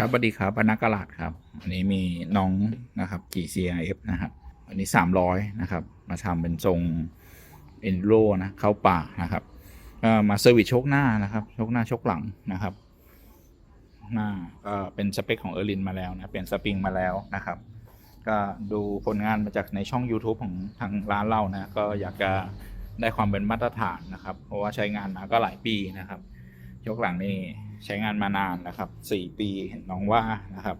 ครับสวัสดีครับบรรณากลาดครับอันนี้มีน้องนะครับกี่ CRF นะครับอันนี้300นะครับ มาทำเป็นทรงเอนโรนะเข้าป่านะครับมาเซอร์วิสโชคหน้านะครับโชคหน้าโชคหลังนะครับ หน้าก็เป็นสเปคของเออร์ลินมาแล้วนะเปลี่ยนสปริงมาแล้วนะครับ ก็ดูผลงานมาจากในช่อง YouTube ของทางร้านเรานะก็อยากจะได้ความเป็นมาตรฐานนะครับ เพราะว่าใช้งานมาก็หลายปีนะครับยกหลังนี่ ใช้งานมานานนะครับ 4 ปีเห็นน้องว่านะครับ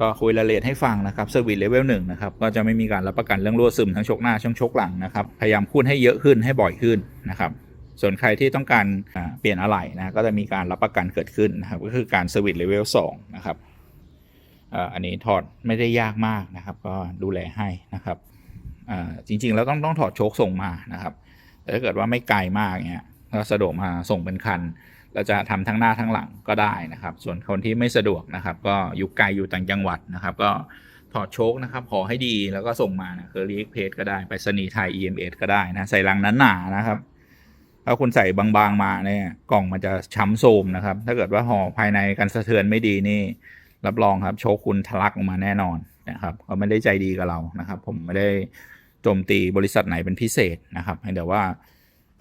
ก็คุยรายละเอียดให้ฟังนะครับเซอร์วิสเลเวลหนึ่งนะครับก็จะไม่มีการรับประกันเรื่องรั่วซึมทั้งชกหน้าช่องชกหลังนะครับพยายามพูดให้เยอะขึ้นให้บ่อยขึ้นนะครับส่วนใครที่ต้องการเปลี่ยนอะไหล่นะก็จะมีการรับประกันเกิดขึ้นนะครับก็คือการเซอร์วิสเลเวลสองนะครับอันนี้ถอดไม่ได้ยากมากนะครับ ก็ดูแลให้นะครับจริงๆแล้วต้องต้องถอดโชคส่งมานะครับแต่ถ้าเกิดว่าไม่ไกลมากเนี่ยก็สะดวกมาส่งเป็นคัน เราจะทำทั้งหน้าทั้งหลังก็ได้นะครับ ส่วนคนที่ไม่สะดวกนะครับ ก็อยู่ไกลอยู่ต่างจังหวัดนะครับ ก็ถอดโชคนะครับขอให้ดีแล้วก็ส่งมานะคือรีเพจก็ได้ไปสนีย์ไทย EMS ก็ได้นะใส่ลังนั้นหนาๆนะครับถ้าคุณใส่บางๆมาเนี่ยกล่องมันจะช้ำโทมนะครับ ถ้าเกิดว่าห่อภายในกันสะเทือนไม่ดีนี่ รับรองครับโชคคุณทะลักออกมาแน่นอนนะครับเขาไม่ได้ใจดีกับเรานะครับ ผมไม่ได้โจมตีบริษัทไหนเป็นพิเศษนะครับเดี๋ยวว่า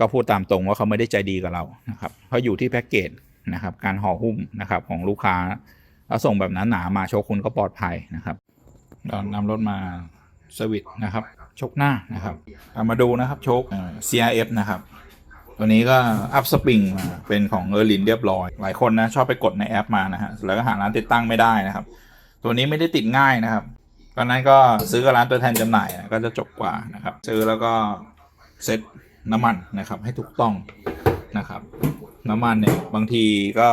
ก็พูดตามตรงว่าเขาไม่ได้ใจดีกับเรานะครับเพราอยู่ที่แพ็กเกจนะครับการห่อหุ้มนะครับของลูกค้าแล้วส่งแบบนั้นหนามาโชคคุณก็ปลอดภัยนะครับเรานำรถมาสวิตนะครับชกหน้านะครับเอามาดูนะครับโชค CRF นะครับตัวนี้ก็อัพสปริงเป็นของเออร์ลินเรียบร้อย หลายคนนะชอบไปกดในแอปมานะฮะแล้วก็หาร้านติดตั้งไม่ได้นะครับ ตัวนี้ไม่ได้ติดง่ายนะครับตอนนั้นก็ซื้อกับร้านตัวแทนจำหน่ายนะก็จะจบกว่านะครับ ซื้อแล้วก็เซ็ต น้ำมันนะครับ ให้ถูกต้องนะครับ น้ำมันเนี่ยบางทีก็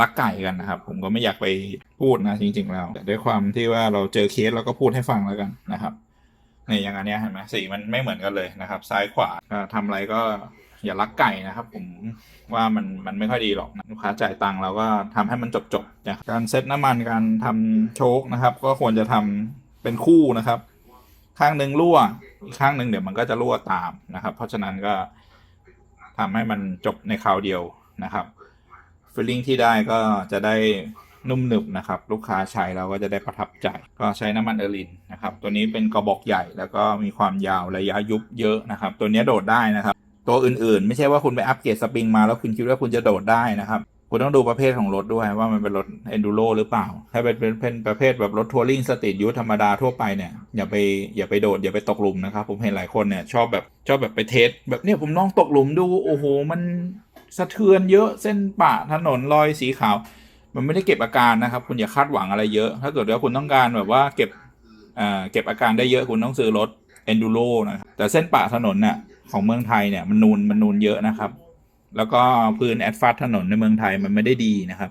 ลักไก่กันนะครับ ผมก็ไม่อยากไปพูดนะจริง ๆ แล้ว แต่ด้วยความที่ว่าเราเจอเคสเราก็พูดให้ฟังแล้วกันนะครับเนี่อย่างอันนี้เห็นไหมสีมันไม่เหมือนกันเลยนะครับ ซ้ายขวาก็ทำอะไรก็อย่าลักไก่นะครับ ผมว่ามันมันไม่ค่อยดีหรอกลูกค้าจ่ายตังค์เราก็ทำให้มันจบๆนะครับการเซ็ตน้ำมันการทำโชคนะครับ ก็ควรจะทำเป็นคู่นะครับ ข้างหนึ่งรั่วอีกข้างหนึ่งเดี๋ยวมันก็จะรั่วตามนะครับ เพราะฉะนั้นก็ทำให้มันจบในคราวเดียวนะครับฟิลลิ่งที่ได้ก็จะได้นุ่มหนึบนะครับ ลูกค้าใช้เราก็จะได้ประทับใจ ก็ใช้น้ำมันเอร์ลินนะครับ ตัวนี้เป็นกระบอกใหญ่แล้วก็มีความยาวระยะยุบเยอะนะครับ ตัวนี้โดดได้นะครับ ตัวอื่นๆ ไม่ใช่ว่าคุณไปอัปเกรดสปริงมาแล้วคุณคิดว่าคุณจะโดดได้นะครับ คุณต้องดูประเภทของรถด้วยว่ามันเป็นรถ enduro หรือเปล่า ถ้าเป็นเป็นปนประเภทแบบรถทัวริงสตรีทยูทธรรมดาทั่วไปเนี่ยอย่าไปอย่าไปโดดอย่าไปตกหลุมนะครับ ผมเห็นหลายคนเนี่ยชอบแบบชอบแบบไปเทสแบบเนี่ยผมลองตกหลุมดูโอ้โหมันสะเทือนเยอะเส้นปะถนนรอยสีขาว มันไม่ได้เก็บอาการนะครับ คุณอย่าคาดหวังอะไรเยอะ ถ้าเกิดว่าคุณต้องการแบบว่าเก็บเอ่อเก็บอาการได้เยอะคุณต้องซื้อรถ enduro นะครับแต่เส้นปะถนนเนี่ยของเมืองไทยเนี่ยมันนูนมันนูนเยอะนะครับ แล้วก็พื้นแอดฟาสถนนในเมืองไทยมันไม่ได้ดีนะครับ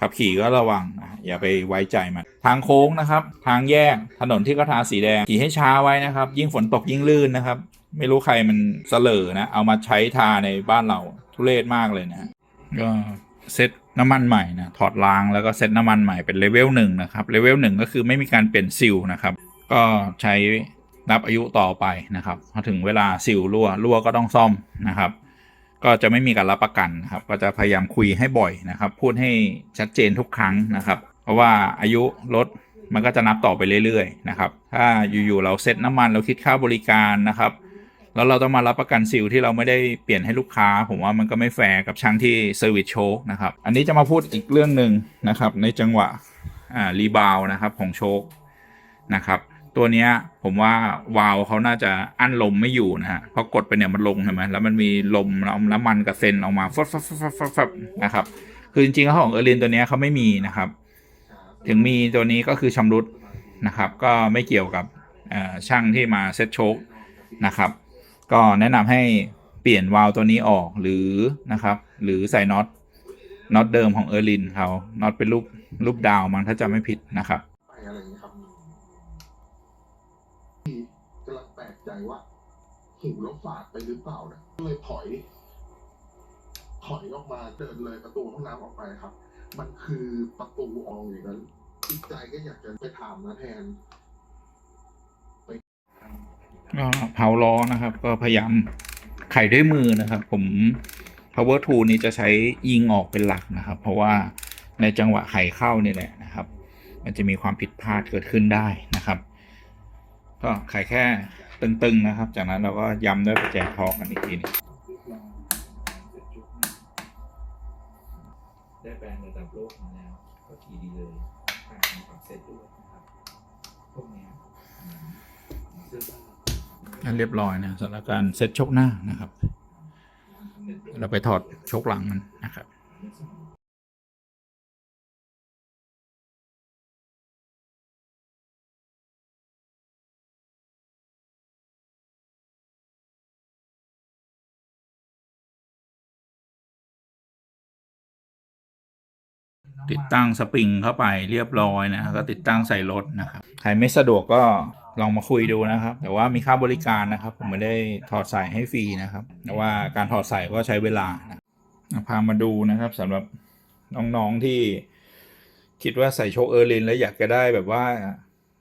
ขับขี่ก็ระวังนะอย่าไปไว้ใจมัน ทางโค้งนะครับ ทางแยกถนนที่เขาทาสีแดงขี่ให้ช้าไว้นะครับ ยิ่งฝนตกยิ่งลื่นนะครับ ไม่รู้ใครมันเสลอนะเอามาใช้ทาในบ้านเราทุเรศมากเลยนะก็เซ็ตน้ำมันใหม่นะถอดรางแล้วก็เซ็ตน้ำมันใหม่เป็นเลเวลหนึ่งนะครับเลเวลหนึ่งก็คือไม่มีการเปลี่ยนซิลนะครับ ก็ใช้นับอายุต่อไปนะครับพอถึงเวลาซิลรั่วรั่วก็ต้องซ่อมนะครับ ก็จะไม่มีการรับประกันนะครับ ก็จะพยายามคุยให้บ่อยนะครับ พูดให้ชัดเจนทุกครั้งนะครับ เพราะว่าอายุรถมันก็จะนับต่อไปเรื่อยๆนะครับ ถ้าอยู่ๆเราเซ็ตน้ำมันเราคิดค่าบริการนะครับ แล้วเราต้องมารับประกันซิลที่เราไม่ได้เปลี่ยนให้ลูกค้า ผมว่ามันก็ไม่แฟร์กับช่างที่เซอร์วิสโชคนะครับ อันนี้จะมาพูดอีกเรื่องหนึ่งนะครับ ในจังหวะรีบาวนะครับของโชคนะครับ ตัวเนี้ยผมว่าวาล์วเขาน่าจะอั้นลมไม่อยู่นะฮะเพราะกดไปเนี่ยมันลงใช่ไหมแล้วมันมีลมแล้วน้ำมันกระเซ็นออกมาฟับฟับฟับฟับฟับฟับนะครับ คือจริงๆของเออร์ลินตัวเนี้ยเขาไม่มีนะครับ ถึงมีตัวนี้ก็คือชำรุดนะครับ ก็ไม่เกี่ยวกับช่างที่มาเซ็ตโชคนะครับ ก็แนะนำให้เปลี่ยนวาล์วตัวนี้ออกหรือนะครับ หรือใส่น็อตน็อตเดิมของเออร์ลินเขาน็อตเป็นรูปรูปดาวมั้งถ้าจำไม่ผิดนะครับ ว่าหูแล้วฝาดไปหรือเปล่าเนี่ยก็เลยถอย ถอยออกมาเดินเลยประตูห้องน้ำออกไปครับ มันคือประตูอองอย่างนั้นจิตใจก็อยากจะไปถามนะแทนก็เผาล้อนะครับ ก็พยายามไขด้วยมือนะครับ ผม power tool นี้จะใช้ยิงออกเป็นหลักนะครับ เพราะว่าในจังหวะไขเข้านี่แหละนะครับ มันจะมีความผิดพลาดเกิดขึ้นได้นะครับ ก็ไขแค่ ตึงๆนะครับ จากนั้นเราก็ย้ำด้วยประแจทองกันอีกทีหนึงได้แบรนด์ระดับโลกมาแล้ว ก็ทีดีเลยผ่านการปรับเซตด้วยนะครับพวกนี้เสื้อผ้าเรียบร้อยนะสำหรับการเซตชกหน้านะครับ เราไปถอดชกหลังมันนะครับ ติดตั้งสปริงเข้าไปเรียบร้อยนะก็ติดตั้งใส่รถนะครับใครไม่สะดวกก็ลองมาคุยดูนะครับ แต่ว่ามีค่าบริการนะครับ ผมไม่ได้ถอดสายให้ฟรีนะครับ แต่ว่าการถอดสายก็ใช้เวลานะพามาดูนะครับสำหรับน้องๆที่คิดว่าใส่โชคเออร์ลิน แล้วอยากจะได้แบบว่า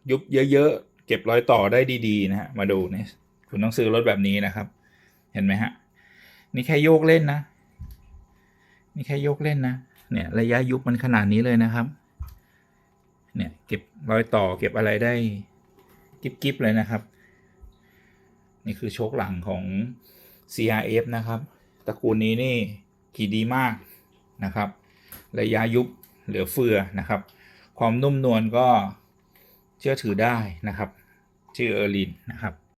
ยุบเยอะๆ เก็บรอยต่อได้ดีๆ นะฮะ มาดูเนี่ยคุณต้องซื้อรถแบบนี้นะครับ เห็นไหมฮะ นี่แค่โยกเล่นนะ นี่แค่โยกเล่นนะ เนี่ยระยะยุบมันขนาดนี้เลยนะครับ เนี่ยเก็บรอยต่อเก็บอะไรได้กิบๆเลยนะครับ นี่คือโชคหลังของ CRF นะครับ ตระกูลนี้นี่ขี่ดีมากนะครับ ระยะยุบเหลือเฟือนะครับ ความนุ่มนวลก็เชื่อถือได้นะครับ ชื่อเออร์ลินนะครับ